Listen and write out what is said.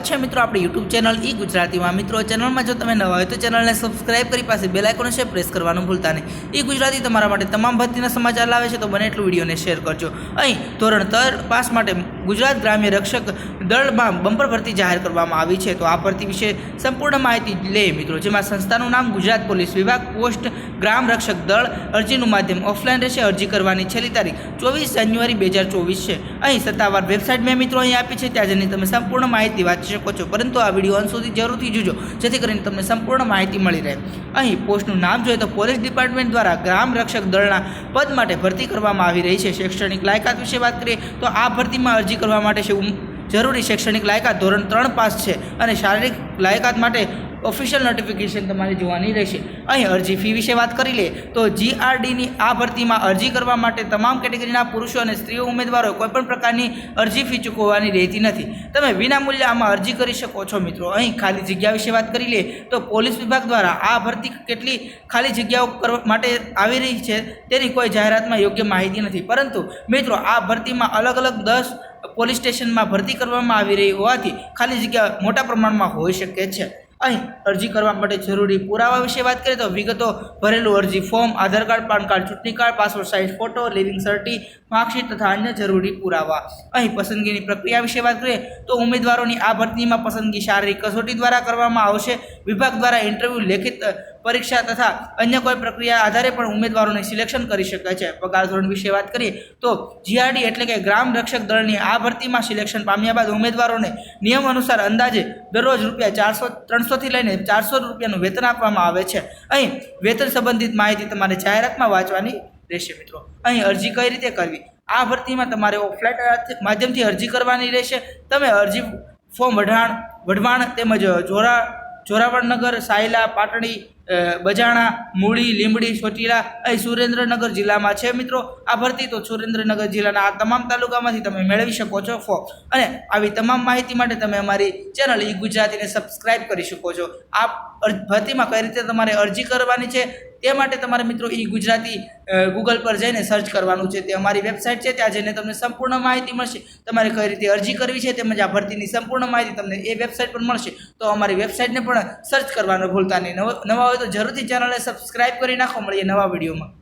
છે મિત્રો, આપણી યુટ્યુબ ચેનલ ઈ ગુજરાતીમાં. મિત્રો, ચેનલમાં જો તમે નવા હોય તો ચેનલને સબસ્ક્રાઇબ કરી પાસે બે લાઇકોને છે પ્રેસ કરવાનું ભૂલતા નહીં. ઈ ગુજરાતી તમારા માટે તમામ ભરતીના સમાચાર લાવે છે, તો બને એટલું વિડીયોને શેર કરજો. અહીં ધોરણ તર પાસ માટે ગુજરાત ગ્રામ્ય રક્ષક દળમાં બમ્પર ભરતી જાહેર કરવામાં આવી છે. તો આ ભરતી વિશે સંપૂર્ણ માહિતી લે મિત્રો. જેમાં સંસ્થાનું નામ ગુજરાત પોલીસ વિભાગ પોસ્ટ ગ્રામ રક્ષક દળ અરજીનું માધ્યમ ઓફલાઈન રહેશે. અરજી કરવાની છેલ્લી તારીખ ચોવીસ જાન્યુઆરી બે હજાર ચોવીસ છે. અહીં સત્તાવાર વેબસાઇટ મેં મિત્રો અહીં આપી છે. ત્યાં જઈને તમે સંપૂર્ણ માહિતી વાંચી શકો છો. પરંતુ આ વીડિયો અંત સુધી જરૂરથી જોજો, જેથી કરીને તમને સંપૂર્ણ માહિતી મળી રહે. અહીં પોસ્ટનું નામ જોઈએ તો પોલીસ ડિપાર્ટમેન્ટ દ્વારા ગ્રામ રક્ષક દળના પદ માટે ભરતી કરવામાં આવી રહી છે. શૈક્ષણિક લાયકાત વિશે વાત કરીએ તો આ ભરતીમાં અરજી કરવા માટે જરૂરી શૈક્ષણિક લાયકાત ધોરણ ત્રણ પાસ છે અને શારીરિક લાયકાત માટે ઓફિશિયલ નોટિફિકેશન તમારે જોવાની રહેશે. અહીં અરજી ફી વિશે વાત કરી લે તો જીઆરડીની આ ભરતીમાં અરજી કરવા માટે તમામ કેટેગરીના પુરુષો અને સ્ત્રીઓ ઉમેદવારો કોઈપણ પ્રકારની અરજી ફી ચૂકવવાની રહેતી નથી. તમે વિનામૂલ્યે આમાં અરજી કરી શકો છો મિત્રો. અહીં ખાલી જગ્યા વિશે વાત કરી લે તો પોલીસ વિભાગ દ્વારા આ ભરતી કેટલી ખાલી જગ્યાઓ કરવા માટે આવી રહી છે તેની કોઈ જાહેરાતમાં યોગ્ય માહિતી નથી. પરંતુ મિત્રો આ ભરતીમાં અલગ અલગ દસ પોલીસ સ્ટેશનમાં ભરતી કરવામાં આવી રહી હોવાથી ખાલી જગ્યા મોટા પ્રમાણમાં હોઈ શકે છે. અહીં અરજી કરવા માટે જરૂરી પુરાવા વિશે વાત કરીએ તો વિગતો ભરેલું અરજી form, Aadhaar card, PAN card, ચૂંટણી card, passport size photo, living સર્ટી, માર્કશીટ તથા અન્ય જરૂરી પુરાવા. અહીં પસંદગીની પ્રક્રિયા વિશે વાત કરીએ તો ઉમેદવારોની આ ભરતીમાં પસંદગી શારીરિક કસોટી દ્વારા કરવામાં આવશે. વિભાગ દ્વારા ઇન્ટરવ્યૂ લેખિત પરીક્ષા તથા અન્ય કોઈ પ્રક્રિયા આધારે પણ ઉમેદવારોને સિલેક્શન કરી શકાય છે. પગાર ધોરણ વિશે વાત કરીએ તો જીઆરડી એટલે કે ગ્રામ રક્ષક દળની આ ભરતીમાં સિલેક્શન પામ્યા બાદ ઉમેદવારોને નિયમ અનુસાર અંદાજે દરરોજ રૂપિયા ચારસો, ત્રણસોથી લઈને ચારસો રૂપિયાનું વેતન આપવામાં આવે છે. અહીં વેતન સંબંધિત માહિતી તમારે જાહેરાતમાં વાંચવાની રહેશે મિત્રો. અહીં અરજી કઈ રીતે કરવી? આ ભરતીમાં તમારે ઓફલાઈન માધ્યમથી અરજી કરવાની રહેશે. તમે અરજી ફોર્મ વઢાણ, વઢવાણ તેમજ જોરા જોરાવરનગર, સાયલા, પાટણી બજાણા, મૂળી, લીંબડી, ચોટીલા અહીં સુરેન્દ્રનગર જિલ્લામાં છે. મિત્રો આ ભરતી તો સુરેન્દ્રનગર જિલ્લાના આ તમામ તાલુકામાંથી તમે મેળવી શકો છો ફોર્મ અને આવી તમામ માહિતી માટે તમે અમારી ચેનલ ઈ ગુજરાતીને સબસ્ક્રાઇબ કરી શકો છો. આ ભરતીમાં કઈ રીતે તમારે અરજી કરવાની છે તે માટે તમારે મિત્રો ઈ ગુજરાતી ગૂગલ પર જઈને સર્ચ કરવાનું છે. તે અમારી વેબસાઇટ છે, ત્યાં જઈને તમને સંપૂર્ણ માહિતી મળશે. તમારે કઈ રીતે અરજી કરવી છે, તેમજ આ ભરતીની સંપૂર્ણ માહિતી તમને એ વેબસાઇટ પર મળશે. તો અમારી વેબસાઇટને પણ સર્ચ કરવાનું ભૂલતા નહીં. નવા હોય તો જરૂરથી ચેનલને સબસ્ક્રાઇબ કરી નાખો. મળીએ નવા વિડીયોમાં.